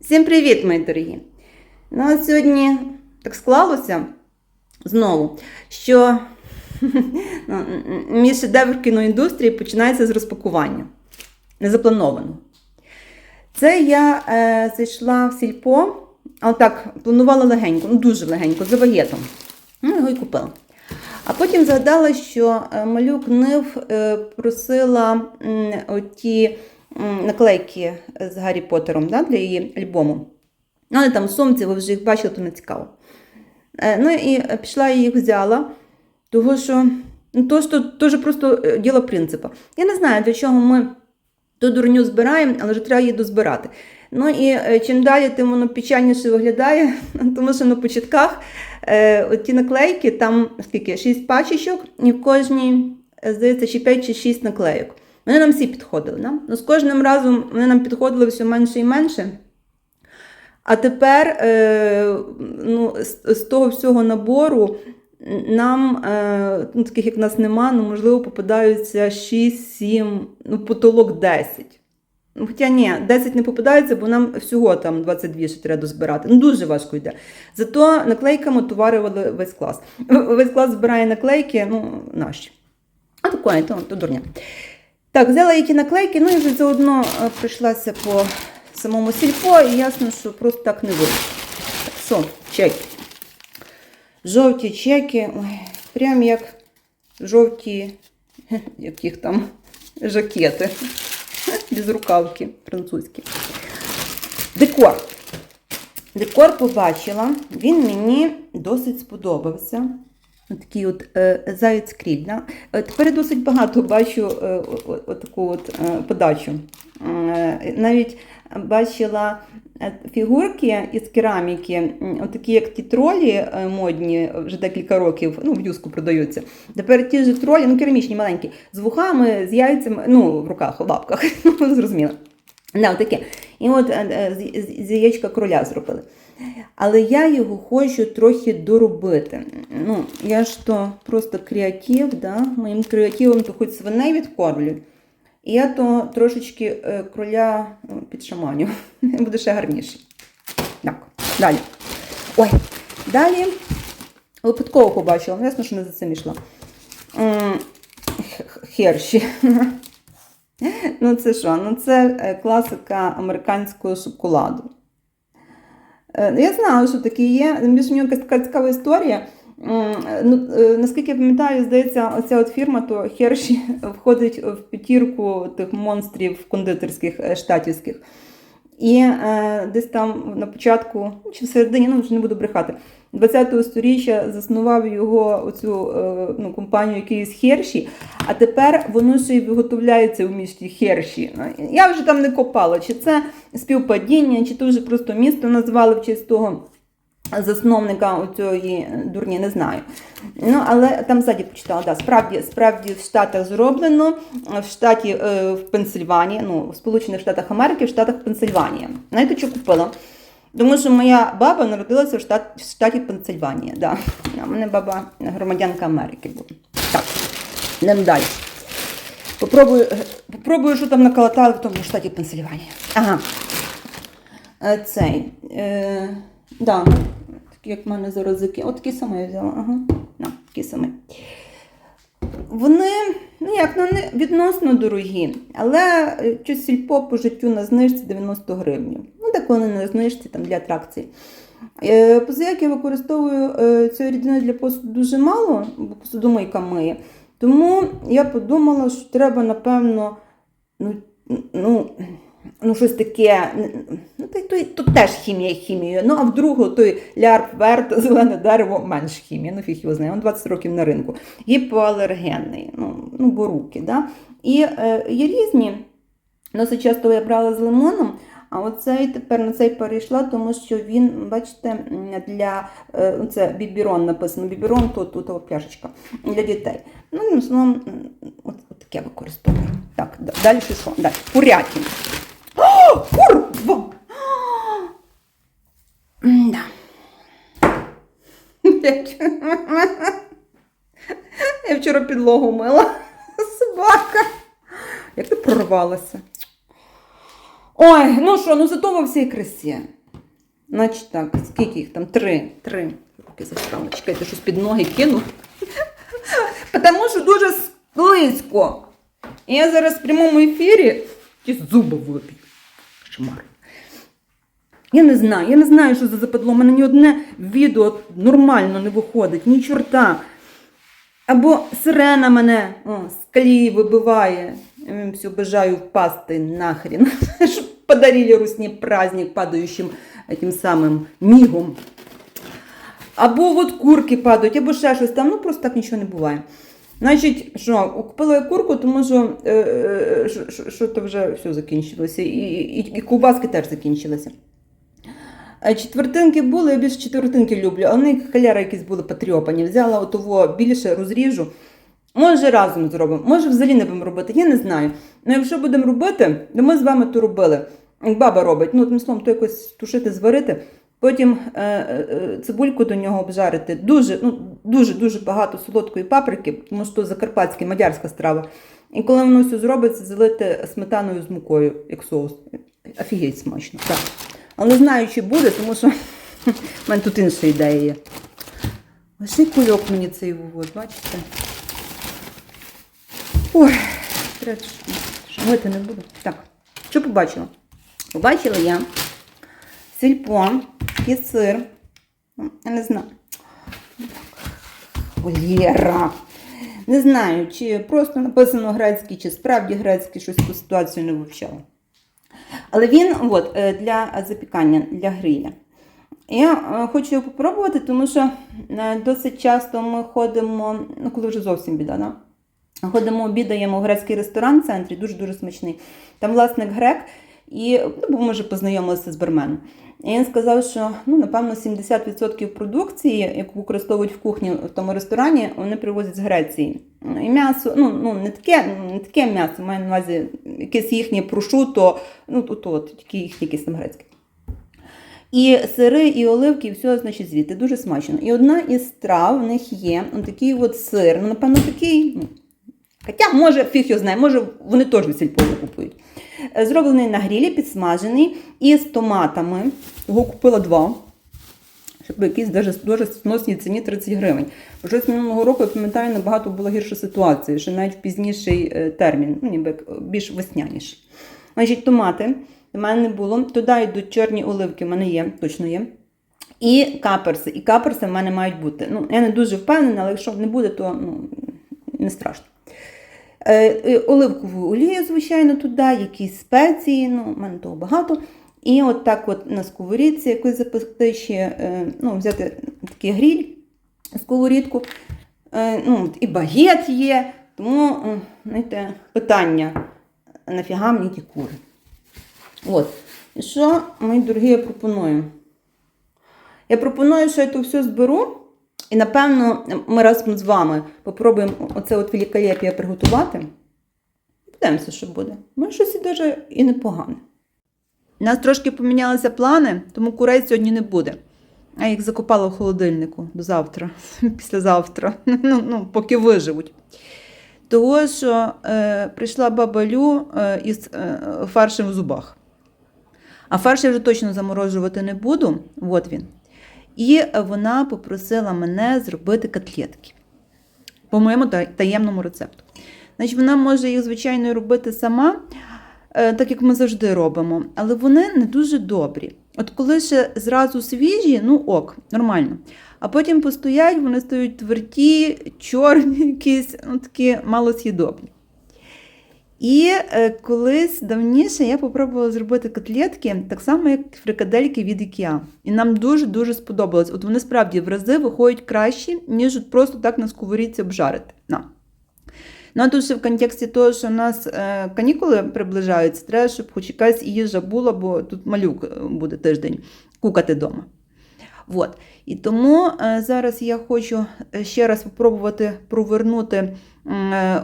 Всім привіт, мої дорогі! Ну, от сьогодні так склалося знову, що ну, мій шедевр кіноіндустрії починається з розпакування. Незаплановано. Це я е, зайшла в сільпо, але так, планувала легенько, ну дуже легенько, за багетом. Ну, його і купила. А потім згадала, що е, малюк Нив е, просила оті наклейки з Гаррі Поттером да, для її альбому. Ну, вони там сумці, ви вже їх бачили, то не цікаво. Е, Ну і е, пішла і їх взяла, того що ну, то, що, то ж просто е, діло принципу. Я не знаю, для чого ми ту дурню збираємо, але ж треба її дозбирати. Ну і чим далі, тим воно печальніше виглядає, тому що на початках е, ті наклейки, там скільки, 6 пачечок, і в кожній, здається, чи 5 чи 6 наклейок. Вони нам всі підходили. Да? Ну, з кожним разом вони нам підходили все менше і менше. А тепер е, ну, з, з того всього набору нам, е, ну, таких як нас нема, ну, можливо, попадаються 6-7, ну, потолок 10. Ну, Хоча ні, 10 не попадається, бо нам всього там 22 ще треба дозбирати. Ну, дуже важко йде. Зато наклейками товарювали весь клас. Весь клас збирає наклейки, ну, наші. А такої, то, то дурня. Так, взяла які наклейки, ну і вже заодно е, прийшлася по самому сільпо, і ясно, що просто так не вийде. Що, чеки. Жовті чеки, ой, прям як жовті, яких там жакети. Без рукавки французькі. Декор. Декор побачила, він мені досить сподобався. Такий от е, заяць кріль. Е, Тепер досить багато бачу е, таку от, подачу. Навіть бачила фігурки із кераміки, м, отакі як ті тролі модні, вже декілька років, ну, в юску продаються. Тепер ті ж тролі, ну керамічні, маленькі, з вухами, з яйцями, ну, в руках, в лапках, ну, зрозуміло. Да, таке. І от е, е, з- яєчка кроля зробили. Але я його хочу трохи доробити. Ну, я ж то просто креатив, да? моїм креативом то хоч свиней відкормлю. І я то трошечки е, кроля е, підшаманю. Буде ще гарніше. Так, далі. Ой, далі випадково побачила, ну, ясно, що не за цим йшла. Херші. Ну, це що? Ну, це е, класика американського шоколаду. Е, Я знала, що таке є. Більше в нього якась така цікава історія. Ну, е, наскільки я пам'ятаю, здається, оця от фірма, то Херші входить в п'ятірку тих монстрів кондитерських штатівських. І е, десь там на початку, ну, чи в середині, ну вже не буду брехати, 20-го сторіччя заснував його оцю е, ну, компанію якийсь Херші, а тепер воно ще й виготовляється в місті Херші. Ну, Я вже там не копала, чи це співпадіння, чи то вже просто місто назвали в честь того засновника оцієї дурні, не знаю. Ну, але там ззаді почитала, да, справді, справді в Штатах зроблено, в штаті е, в Пенсильванії, ну, в Сполучених Штатах Америки, в Штатах Пенсильванія. Знаєте, що купила? Тому що моя баба народилася в, штат, в штаті Пенсильванія. Да. В мене баба громадянка Америки була. Так, йдемо далі. Попробую, попробую, що там наколотали в тому штаті Пенсильванія. Ага. Е, Цей. Е, да. Такі, як в мене зараз заки. От я взяла. Ага. На, такий самий. Вони, ну як, ну, не відносно дорогі, але е, щось сільпо по життю на знижці 90 гривень. Ну, так вони на знижці там, для атракцій. Е, Позаяк я використовую е, цієї рідини для посуду дуже мало, бо посудомийка миє. Тому я подумала, що треба, напевно, ну, ну, ну щось таке. Ну, то теж хімія хімією. Ну, а в другого той лярп, верт, зелене дерево менш хімія. Ну, фіг його знає, він 20 років на ринку. Гіпоалергенний, ну, ну боруки. Да? І е, є різні. Досить часто я брала з лимоном, а оцей тепер на цей перейшла, тому що він, бачите, для е, це бібірон написано. Бібірон то тут пляшечка для дітей. Ну, в основному от, от таке використовую. Так, далі що? Далі. Курятін. Да. Я вчора підлогу мила. Собака. Як ти прорвалася? Ой, ну що, ну зато во всій красі. Значить так, скільки їх там? Три. Три. Руки застрали. Чекайте, щось під ноги кину. Тому що дуже слизько. І я зараз в прямому ефірі ті зуби виб'ю. Шмар. Я не знаю, я не знаю, що за западло. У мене ні одне відео нормально не виходить, ні чорта. Або сирена мене о, з колії вибиває. Я їм все бажаю впасти нахрен. Щоб подарили русні праздник падаючим тим самим мігом. Або от курки падають, або ще щось там. Ну просто так нічого не буває. Значить, що, купила я курку, тому е, е, що, що, що то вже все закінчилося. І, і, і ковбаски теж закінчилися. Четвертинки були, я більше четвертинки люблю, а вони халяри якісь були потрьопані. Взяла отого більше розріжу. Може разом зробимо, може взагалі не будемо робити, я не знаю. Ну якщо будемо робити, то ми з вами то робили. Баба робить, ну тим словом, то якось тушити, зварити, потім е, е, цибульку до нього обжарити. Дуже, ну, дуже, дуже багато солодкої паприки, тому що закарпатська, мадярська страва. І коли воно все зробиться, залити сметаною з мукою, як соус. Офігеть смачно. Так. Але знаю, чи буде, тому що в мене тут інша ідея є. Лише кульок мені цей вивод, бачите? Ой, треба мити не буду. Так, що побачила? Побачила я сільпо, і сир. Ну, Я не знаю. Валєра. Не знаю, чи просто написано грецький, чи справді грецький, щось ту ситуацію не вивчала. Але він от, е, для запікання, для гриля. Я е, хочу його попробувати, тому що е, досить часто ми ходимо, ну коли вже зовсім біда, да? ходимо, обідаємо в грецький ресторан в центрі, дуже-дуже смачний. Там власник грек, і ну, бо ми вже познайомилися з барменом. І він сказав, що ну, напевно 70% продукції, яку використовують в кухні в тому ресторані, вони привозять з Греції. І м'ясо, ну, ну не таке, не таке м'ясо, маю на увазі якесь їхнє прошуто, ну тут от, тільки їхнє якесь там грецьке. І сири, і оливки, і все, значить, звідти. Дуже смачно. І одна із страв в них є он такий от сир. Ну, напевно, такий. Хоча, може, фіг його знає, може, вони теж сільпо купують. Е, Зроблений на грілі, підсмажений і з томатами. Його купила два. Щоб якісь дуже, сносній ціні 30 гривень. Щось минулого року, я пам'ятаю, набагато була гірша ситуація, що навіть в пізніший е, термін, ну ніби більш весняніший. Значить, томати в мене не було. Туди йдуть чорні оливки, в мене є, точно є. І каперси. І каперси в мене мають бути. Ну, я не дуже впевнена, але якщо не буде, то ну, не страшно. Е, Оливкову олію, звичайно, туди, якісь спеції, ну, в мене того багато. І от так от на сковорідці якось запекти ще, е, ну, взяти такий гріль, сковорідку. Е, Ну, і багет є. Тому, знаєте, питання, нафіга мені ті кури? От. І що, мої дорогі, я пропоную? Я пропоную, що я то все зберу. І, напевно, ми разом з вами попробуємо оце от великолепія приготувати. Подивимося, що буде. Може, щось і дуже і непогане. У нас трошки помінялися плани, тому курей сьогодні не буде. Я їх закопала в холодильнику до завтра, післязавтра, ну, ну, поки виживуть. Того, що е, прийшла баба Лю е, із е, фаршем в зубах. А фарш я вже точно заморожувати не буду. От він. І вона попросила мене зробити котлетки по моєму таємному рецепту. Значить, вона може їх, звичайно, робити сама, е, так як ми завжди робимо, але вони не дуже добрі. От коли ще зразу свіжі, ну ок, нормально. А потім постоять, вони стають тверді, чорні, якісь, ну такі малосъєдобні. І е, колись давніше я попробувала зробити котлетки так само, як фрикадельки від IKEA. І нам дуже-дуже сподобалось. От вони справді в рази виходять кращі, ніж от просто так на сковорідці обжарити. На. Ну, а тут ще в контексті того, що у нас е, канікули приближаються, треба, щоб хоч якась їжа була, бо тут малюк е, буде тиждень кукати вдома. От. І тому е, зараз я хочу е, ще раз спробувати провернути е,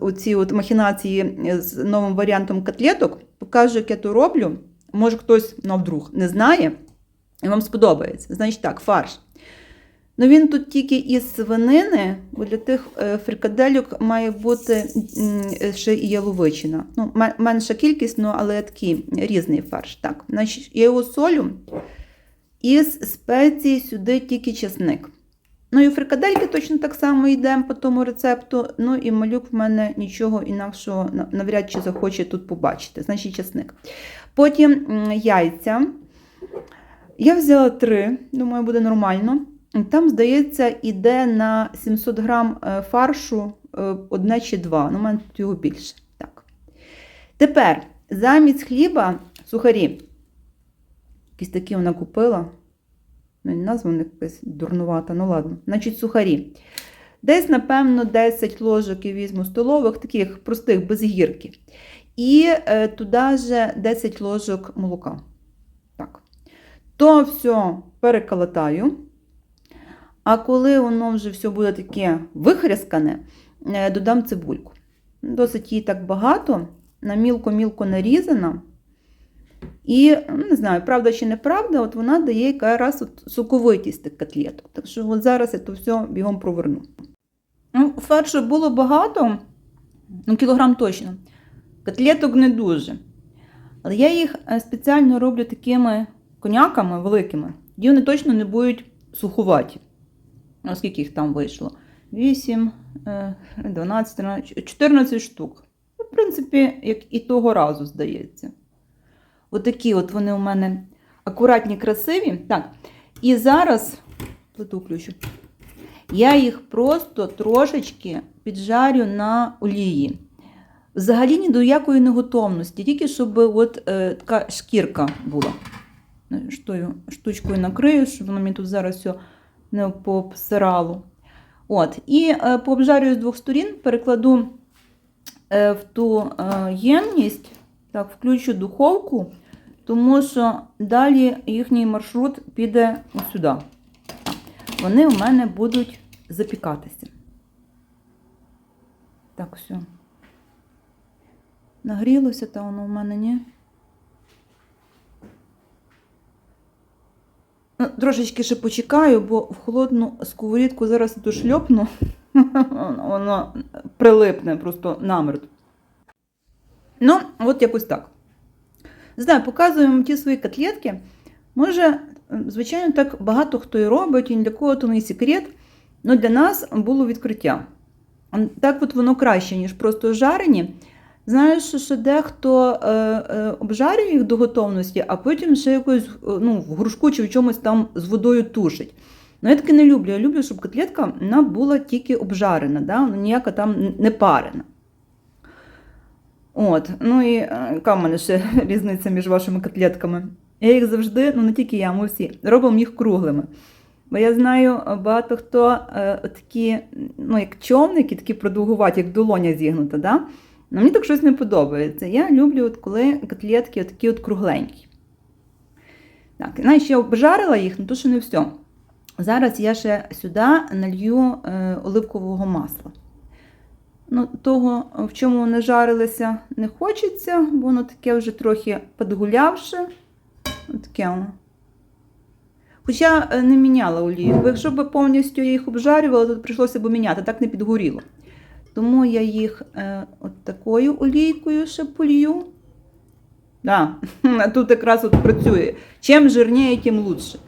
оці от махінації з новим варіантом котлеток. Покажу, як я то роблю. Може, хтось навдруг не знає, і вам сподобається. Значить так, фарш. Ну він тут тільки із свинини, бо для тих фрикадельок має бути ще і яловичина. Ну, менша кількість, ну, але такий різний фарш. Так, значить, я його солю. Із спецій сюди тільки чесник. Ну і фрикадельки точно так само йдемо по тому рецепту. Ну і малюк в мене нічого інакшого навряд чи захоче тут побачити. Значить, чесник. Потім яйця. Я взяла три, думаю, буде нормально. Там, здається, іде на 700 грам е, фаршу е, одне чи два. Ну, у мене тут його більше. Так. Тепер замість хліба сухарі. Якісь такі вона купила. Назва них якась дурнувата, ну ладно. Значить, сухарі. Десь, напевно, 10 ложок я візьму столових, таких простих, без гірки. І е, туди же 10 ложок молока. Так. То все переколотаю. А коли воно вже все буде таке вихряскане, е, додам цибульку. Досить її так багато, на мілко-мілко нарізана. І ну, не знаю, правда чи неправда, от вона дає якраз от соковитість тих котлеток. Так що от зараз я то все бігом проверну. Ну, фаршу було багато, ну, кілограм точно. Котлеток не дуже. Але я їх е, спеціально роблю такими коняками великими, і вони точно не будуть сухуваті. А скільки їх там вийшло? 8, е, 12, 14 штук. Ну, В принципі, як і того разу, здається. Отакі от вони у мене акуратні, красиві. Так, і зараз плиту включу. Я їх просто трошечки піджарю на олії. Взагалі ні до якої неготовності, тільки щоб от, е, така шкірка була. Ну, штучкою накрию, щоб воно мені тут зараз все не пообсирало. От, і е, пообжарюю з двох сторін, перекладу е, в ту е, ємність, так, включу духовку, тому що далі їхній маршрут піде ось сюди. Вони у мене будуть запікатися. Так, все. Нагрілося, та воно у мене ні. Ну, Трошечки ще почекаю, бо в холодну сковорідку зараз тут шльопну, воно прилипне просто намертво. Ну, от якось так. Знаю, показуємо ті свої котлетки. Може, звичайно, так багато хто і робить, і ні для кого то не секрет. але для нас було відкриття. Так от воно краще, ніж просто жарені. Знаєш, що дехто е, е, обжарює їх до готовності, а потім ще якось е, ну, в грушку чи в чомусь там з водою тушить. Ну, я таке не люблю. Я люблю, щоб котлетка вона була тільки обжарена, да? ніяка там не парена. От, ну і е, яка в мене ще різниця між вашими котлетками? Я їх завжди, ну не тільки я, ми всі, робимо їх круглими. Бо я знаю, багато хто е, такі, ну, як човники, такі продовгуваті, як долоня зігнута. Да? Ну, мені так щось не подобається. Я люблю, от, коли котлетки такі от кругленькі. Так, знаєш, я обжарила їх, ну то що не все. Зараз я ще сюди налью е, оливкового масла. Ну, Того, в чому вони жарилися, не хочеться, бо воно таке вже трохи підгулявше. Таке. Хоча е, не міняла олію. Бо якщо б повністю їх обжарювала, то прийшлося б міняти, так не підгоріло. Тому я їх е, от такою олійкою ще полью. Да, тут якраз от працює. Чим жирніше, тим лучше.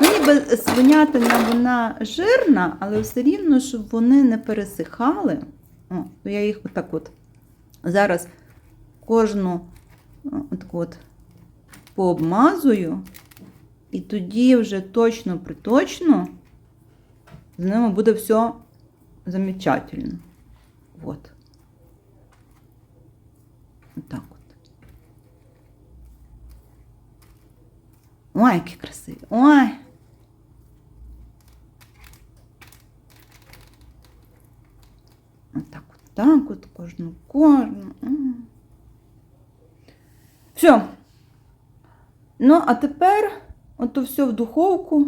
Ну, ніби свинятина вона жирна, але все рівно, щоб вони не пересихали. О, то я їх отак от зараз кожну от от пообмазую, і тоді вже точно приточно з ними буде все замечательно. Вот. Вот так от. Ой, які красиві. Ой. Отак от, так от, кожну, кожну. Все. Ну, а тепер ото все в духовку.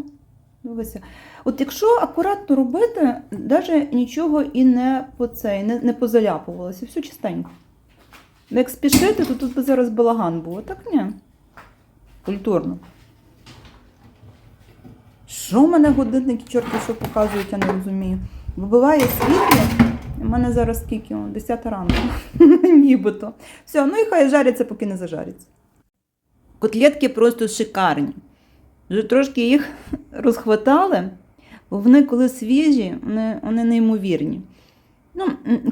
Дивися. От якщо акуратно робити, навіть нічого і не по цей, не, не позаляпувалося, все чистенько. Як спішити, то тут би зараз балаган був. Так ні. Культурно. Що в мене годинники, чорти, що показують, я не розумію. Вибиває світло. У мене зараз скільки? 10 ранку. Нібито. Все, ну і хай жаряться, поки не зажаряться. Котлетки просто шикарні. Вже трошки їх розхватали, бо вони коли свіжі, вони, вони неймовірні. Ну,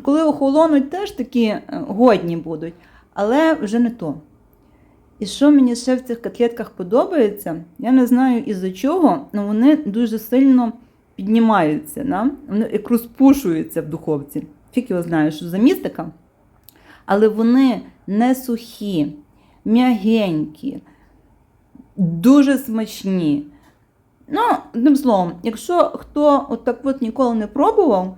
коли охолонуть, теж такі е, годні будуть, але вже не то. І що мені ще в цих котлетках подобається, я не знаю із-за чого, але вони дуже сильно піднімаються, да? вони як розпушуються в духовці. Фік його знаю, що за містика. Але вони не сухі, м'ягенькі, дуже смачні. Ну, одним словом, якщо хто от так от ніколи не пробував,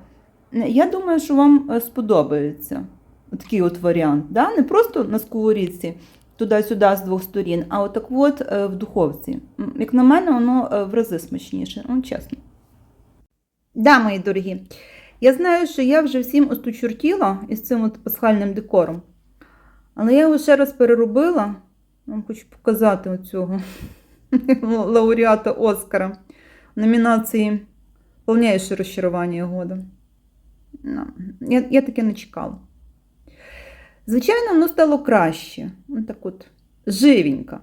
я думаю, що вам е, сподобається такий от варіант. Да? Не просто на сковорідці туди-сюди з двох сторін, а отак от е, в духовці. Як на мене, воно е, в рази смачніше, ну чесно. Да, мої дорогі, я знаю, що я вже всім остучуртіла із цим от пасхальним декором. Але я його ще раз переробила. Вам хочу показати оцього лауреата Оскара номінації Повніше розчарування года. Ну, Я, я таке не чекала. Звичайно, воно стало краще. Ну, так от, живенько.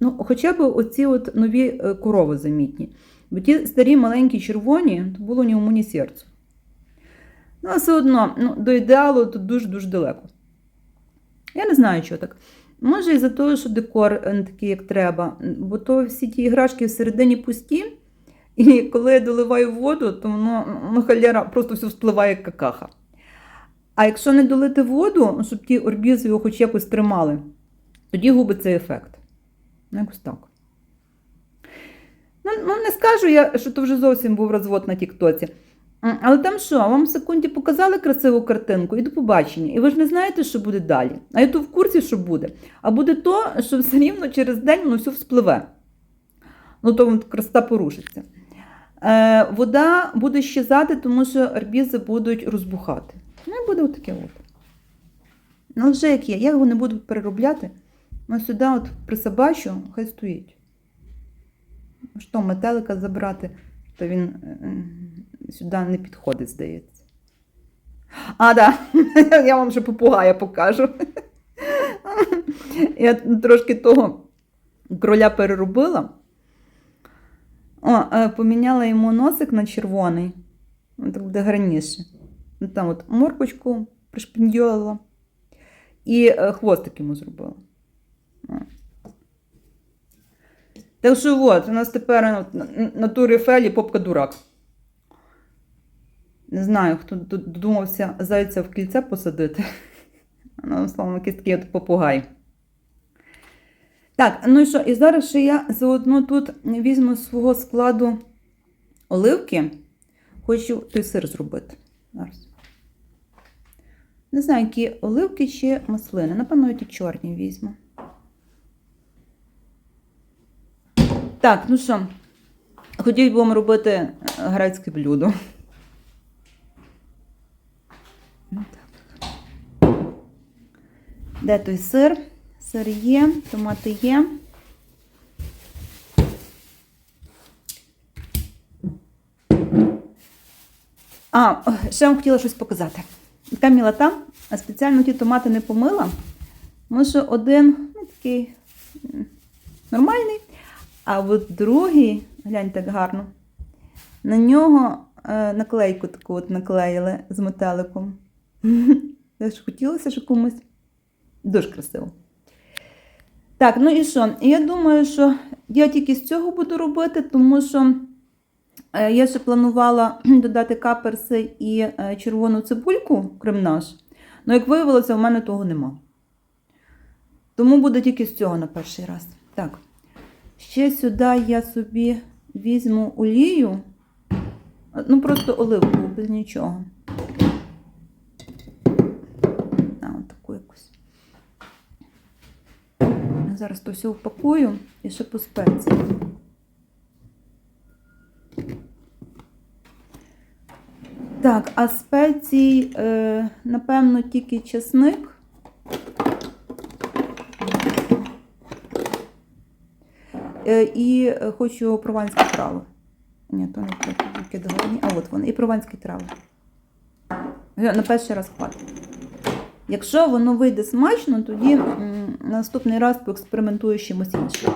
Ну, хоча б оці от нові е, корови замітні. Бо ті старі маленькі червоні, то було ні уму, ні серцю. Ну, а все одно, ну, до ідеалу тут дуже-дуже далеко. Я не знаю, що так. Може, із-за того, що декор е, не такий, як треба, бо то всі ті іграшки всередині пусті, і коли я доливаю воду, то воно ну, халяра просто все вспливає як какаха. А якщо не долити воду, щоб ті орбізи його хоч якось тримали, тоді губить цей ефект. Ну, якось так. Ну, ну, не скажу я, що то вже зовсім був розвод на Тіктоці. Але там що, вам в секунді показали красиву картинку і до побачення. І ви ж не знаєте, що буде далі. А я то в курсі, що буде. А буде то, що все рівно через день воно все вспливе. Ну, то красота порушиться. Е, вода буде щезати, тому що арбізи будуть розбухати. Ну, і буде отаке от. Ну, вже як є. Я його не буду переробляти. Ну, сюди от присобачу, хай стоїть. Що, метелика забрати, то він е, е, сюди не підходить, здається. А, да. я вам ще попугая покажу. Я трошки того кроля переробила. О, е, поміняла йому носик на червоний. Так буде гарніше. Ну, Там от моркочку пришпіндьолила. І хвостик йому зробила. Так що от, у нас тепер от, на, турі Фелі попка дурак. Не знаю, хто додумався зайця в кільце посадити. Ну, словом, от попугай. Так, ну і що? І зараз ще я заодно тут візьму з свого складу оливки. Хочу той сир зробити. Зараз. Не знаю, які оливки чи маслини. Напевно, ті чорні візьму. Так, ну що, хотів будемо робити е, грецьке блюдо. Де той сир? Сир є, томати є. А, ще вам хотіла щось показати. Така мілота, а спеціально ті томати не помила. Тому що один ну, такий нормальний, а от другий, гляньте так гарно, на нього е, наклейку таку от наклеїли з метеликом. Я ж хотілося, що комусь дуже красиво. Так, ну і що? Я думаю, що я тільки з цього буду робити, тому що е, я ще планувала додати каперси і е, червону цибульку, крем наш. Ну, як виявилося, у мене того нема. Тому буде тільки з цього на перший раз. Так. Ще сюди я собі візьму олію. Ну, просто оливку, без нічого. А, от таку якусь. Зараз то все впакую і ще по спеції. Так, а спецій, е, напевно, тільки чесник. І е, хочу прованські трави. Ні, то не тільки договорні. А от вони. І прованські трави. Е, На перший раз хватить. Якщо воно вийде смачно, тоді наступний раз поекспериментую з чимось іншим.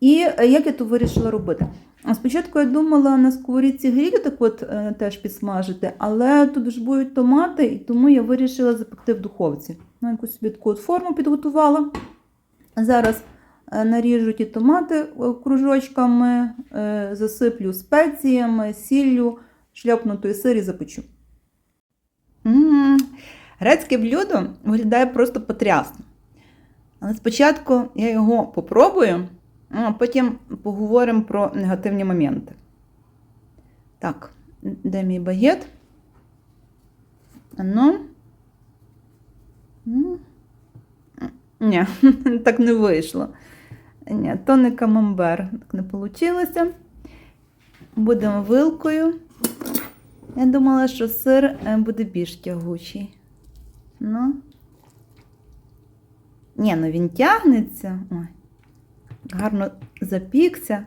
І е, як я то вирішила робити? Спочатку я думала на сковорідці гріль так от е, теж підсмажити, але тут ж будуть томати, і тому я вирішила запекти в духовці. Ну, якусь собі таку от форму підготувала. Зараз е, наріжу ті томати е, кружочками, е, засиплю спеціями, сіллю, шляпну той сир і запечу. м Грецьке блюдо виглядає просто потрясно. Але спочатку я його попробую, а потім поговоримо про негативні моменти. Так, де мій багет? Ну. Ні, так не вийшло. Ні, то не камамбер. Так не вийшло. Будемо вилкою. Я думала, що сир е, буде більш тягучий. Ну. Ні, ну він тягнеться. Ой. Гарно запікся.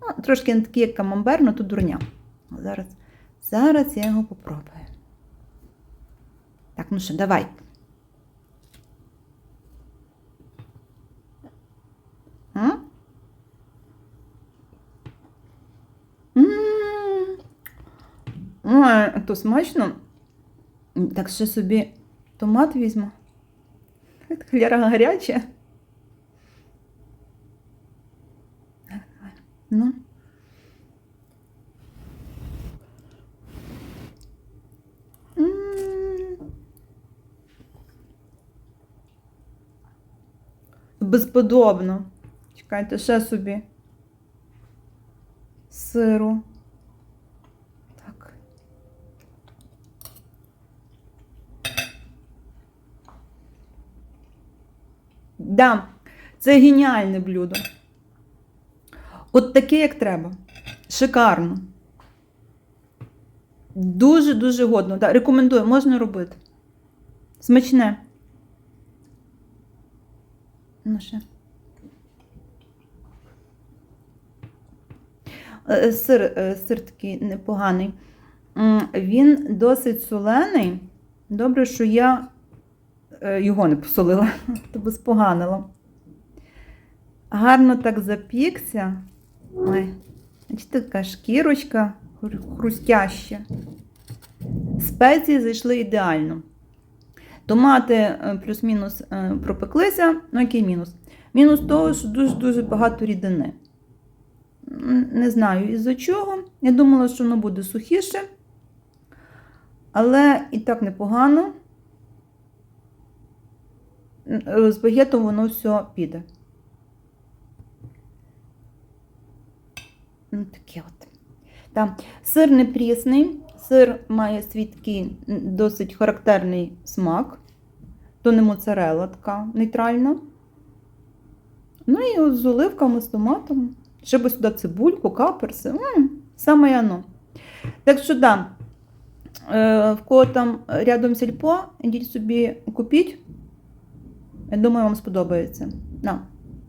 Ну, трошки не такий, як камамбер, але тут дурня. Зараз, зараз я його попробую. Так, ну що, давай. А? М. Ой, то смачно. Так ще собі томат візьму. Хляра гаряча. Ну. М. Безподобно. Чекайте, ще собі. Сиру. Так. Да, це геніальне блюдо. От таке, як треба. Шикарно. Дуже-дуже годно. Да, рекомендую, можна робити. Смачне. Ну ще. Е, Сир, е, сир такий непоганий. Він досить солений. Добре, що я е, його не посолила, то би споганила. Гарно так запікся. Ой, бачите, така шкірочка хрустяща. Спеції зайшли ідеально. Томати е, плюс-мінус е, пропеклися. Ну, який мінус? Мінус того, що дуже-дуже багато рідини. Не знаю із-за чого. Я думала, що воно буде сухіше. Але і так непогано. М, е, З багетом воно все піде. Ну, таке от. Там. Сир не прісний, сир має свій такий досить характерний смак. То не моцарела така нейтральна. Ну і з оливками, з томатом. Ще би сюди цибульку, каперси. М, саме оно. Так що да, е, в кого там рядом сільпо, ідіть собі купіть. Я думаю, вам сподобається. Да.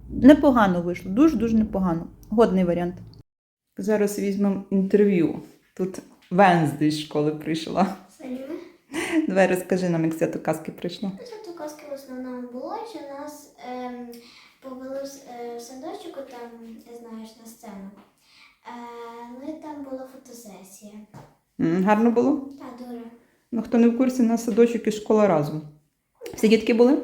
Непогано вийшло, дуже-дуже непогано. Годний варіант. Зараз візьмемо інтерв'ю. Тут Венздей з школи прийшла. Салют. Давай розкажи нам, як свято казки прийшло. Це казки в основному було, що нас ем, повели в е, садочку, там, знаєш, на сцену. Е, ну і там була фотосесія. М, Гарно було? Та дуже. Ну, хто не в курсі, на садочок і школа разом. Всі дітки були?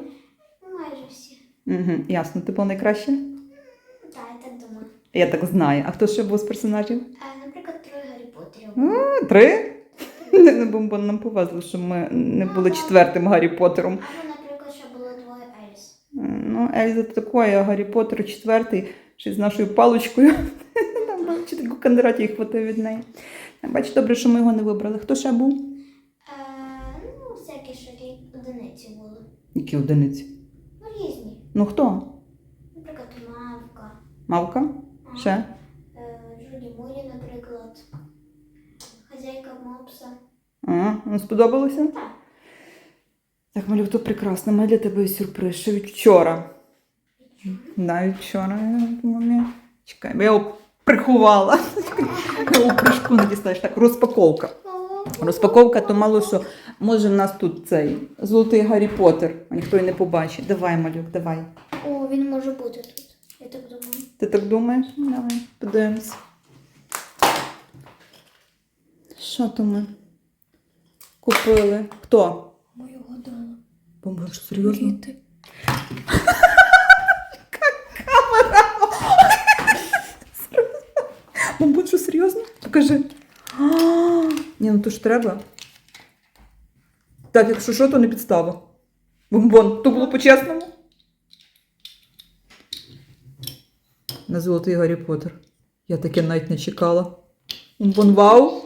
Ну. Угу, ясно, ти була найкраще? Так, я так думаю. Я так знаю. А хто ще був з персонажів? Наприклад, троє Гаррі Поттерів. А, три? Бо нам повезло, що ми не були четвертим Гаррі Поттером. Або, наприклад, ще було двоє Еліс. Ну, Ельза такої, а Гаррі Поттер четвертий, ще з нашою паличкою. Там бачите, таку кандидатів хватив від неї. Бач, добре, що ми його не вибрали. Хто ще був? Ну, всякі шаги одиниці були. Які одиниці? Ну. Хто? Наприклад, Мавка. Мавка? а, Ще? Е, Джуді Мурі, наприклад. Хазяйка Мопса. А, ну сподобалося? Так. Так, малюк, то прекрасно. Ми для тебе сюрприз ще від вчора. Навіть вчора я мамі. Чекай, бо я його приховала. Я його не дістаєш. Так, розпаковка. Розпаковка, то мало що. Може, в нас тут цей золотий Гаррі Поттер, а ніхто й не побачить. Давай, малюк, давай. О, він може бути тут. Я так думаю. Ти так думаєш? Давай, подивимось. Що то ми купили? Хто? Мою. Бомба, що серйозно? Ти. Бомбон, що серйозно? Покажи. Ні, ну то ж треба. Так, якщо що, то не підстава. Бомбон, то було по-чесному. На золотий Гаррі Поттер. Я таке навіть не чекала. Бомбон, вау!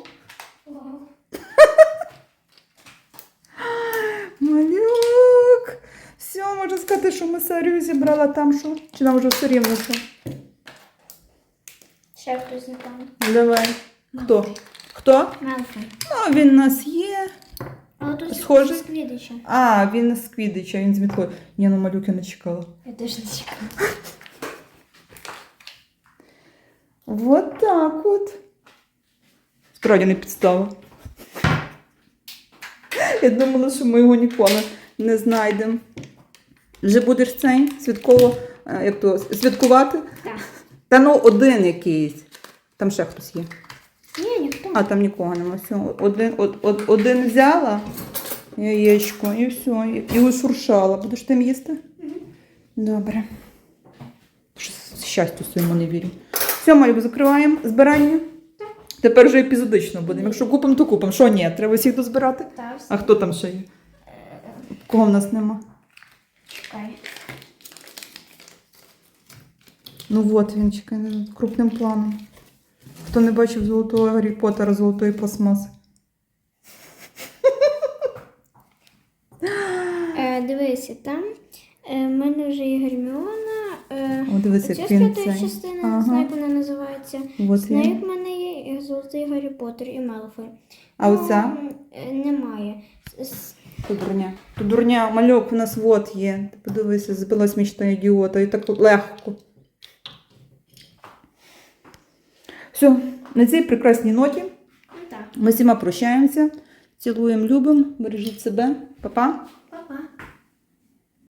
Вау. Малюк! Все, можна сказати, що ми серію зібрала там що? Чи нам вже все рівно що? Ще хтось не там. Давай. Хто? Хто? Мелфой. Ну, він у нас є. А тут Схожий? Сквідича. А, він з Квідича, він з мітлою. Ні, ну малюк я не чекала. Я теж не чекала. Вот так от. Справді не підстава. Я думала, що ми його ніколи не знайдемо. Вже будеш цей святково, е, як то, святкувати? Так. Та ну один якийсь. Там ще хтось є. А там нікого нема. Все, один, од, од, один взяла яєчко і все. І, ушуршала. Будеш тим їсти? Добре. Щастю своєму не вірю. Все, Малюк, закриваємо збирання. Тепер вже епізодично будемо. Якщо купимо, то купимо. Що ні, треба всіх дозбирати. Та, все. А хто там ще є? Кого в нас нема? Чекай. Ну от він чекай, крупним планом. Хто не бачив золотого Гаррі Поттера, золотої пластмаси. Е, дивися, там е, в мене вже є Герміона. Е, О, дивись, Оця як з він п'ятої цей. частини, не знаю, як вона називається. От він. в мене є, і золотий Гаррі Поттер і Мелфой. А оця? Ну, е, Немає. То дурня. То дурня, мальок у нас от є. Ти подивися, збилась мечта ідіота. І так легко. Все, на цій прекрасній ноті Ну ми всіма прощаємося. Цілуємо, любимо, бережіть себе. Па-па.